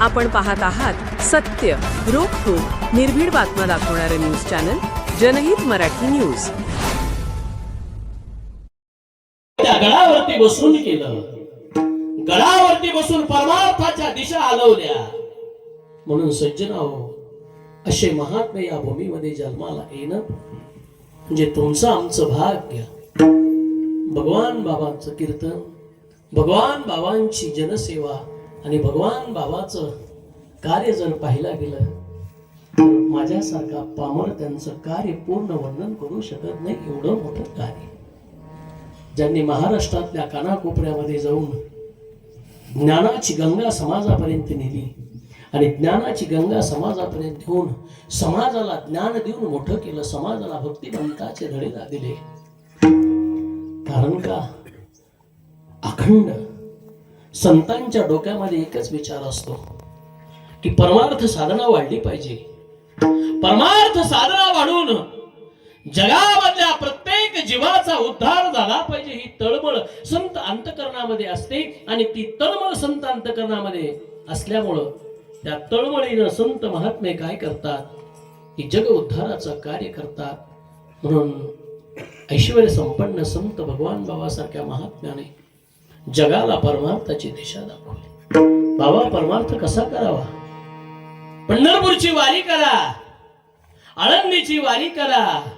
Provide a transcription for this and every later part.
आपण पाहत आहात सत्य रोखोक निर्भीड बातम्या दाखवणारं न्यूज चॅनल जनहित मराठी न्यूज. त्या गळावरती बसून केलं. गळावरती बसून परमार्थाच्या दिशा हलवल्या. म्हणून सज्जनाहो असे महात्मे या भूमीमध्ये जन्माला येणं म्हणजे तुमचं आमचं भाग्य. भगवान बाबांचं कीर्तन भगवान बाबांची जनसेवा आणि भगवान बाबाचं कार्य जर पाहिला गेलं तर माझ्यासारखा पामर त्यांचं कार्य पूर्ण वर्णन करू शकत नाही एवढं मोठं कार्य. ज्यांनी महाराष्ट्रातल्या कानाकोपऱ्यामध्ये जाऊन ज्ञानाची गंगा समाजापर्यंत नेली आणि ज्ञानाची गंगा समाजापर्यंत घेऊन समाजाला ज्ञान देऊन मोठं केलं समाजाला भक्तिवंताचे धडे दिले. कारण का? अखंड संतांच्या डोक्यामध्ये एकच विचार असतो की परमार्थ साधना वाढली पाहिजे. परमार्थ साधना वाढून जगामधल्या प्रत्येक जीवाचा उद्धार झाला पाहिजे. ही तळमळ संत अंतकरणामध्ये असते आणि ती तळमळ संत अंतकरणामध्ये असल्यामुळं त्या तळमळीनं संत महात्मे काय करतात? की जग उद्धाराचं कार्य करतात. म्हणून ऐश्वर संपन्न संत भगवान बाबासारख्या महात्म्याने जगाला परमार्थाची दिशा दाखवली. बाबा परमार्थ कसा करावा? पंढरपूरची वारी करा. आळंदीची वारी करा.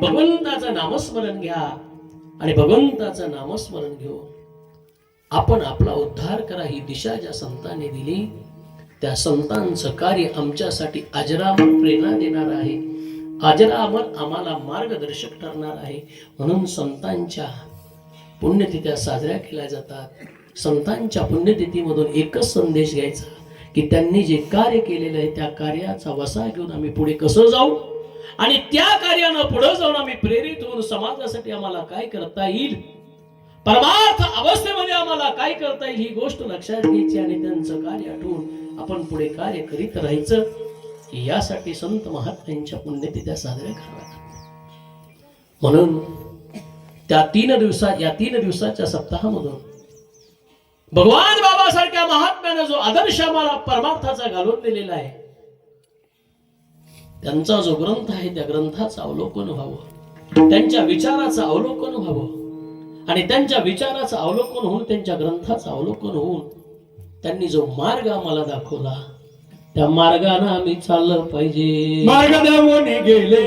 भगवंताचं नामस्मरण घ्या आणि भगवंताचं नामस्मरण घेऊन आपण आपला उद्धार करा ही दिशा ज्या संतांनी दिली. त्या संतांचं कार्य आमच्यासाठी अजरामर प्रेरणा देणार आहे. अजरामर आम्हाला मार्गदर्शक ठरणार आहे. म्हणून संतांच्या पुण्यतिथ्या साजऱ्या केल्या जातात. संतांच्या पुण्यतिथीमधून एकच संदेश घ्यायचा की त्यांनी जे कार्य केलेलं आहे त्या कार्याचा वसा घेऊन आम्ही पुढे कसं जाऊ? आणि त्या कार्यानं पुढे जाऊन आम्ही प्रेरित होऊन समाजासाठी आम्हाला काय करता येईल? परमार्थ अवस्थेमध्ये आम्हाला काय करता येईल? ही गोष्ट लक्षात घ्यायची आणि त्यांचं कार्य आठवून आपण पुढे कार्य करीत राहायचं. यासाठी संत महात्म्यांच्या पुण्यतिथ्या साजऱ्या करतात म्हणून त्या तीन दिवसा या तीन दिवसाच्या सप्ताहामधून भगवान बाबासारख्या महात्म्यानं जो आदर्श आम्हाला परमार्थाचा घालून दिलेला आहे त्यांचा जो ग्रंथ आहे त्या ग्रंथाचं अवलोकन व्हावं. त्यांच्या विचाराचं अवलोकन व्हावं. आणि त्यांच्या विचाराचं अवलोकन होऊन त्यांच्या ग्रंथाचं अवलोकन होऊन त्यांनी जो मार्ग आम्हाला दाखवला त्या मार्गानं आम्ही चाललं पाहिजे. मार्ग गेले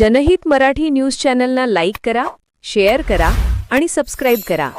जनहित मराठी न्यूज चॅनलना लाईक करा शेअर करा आणि सबस्क्राईब करा.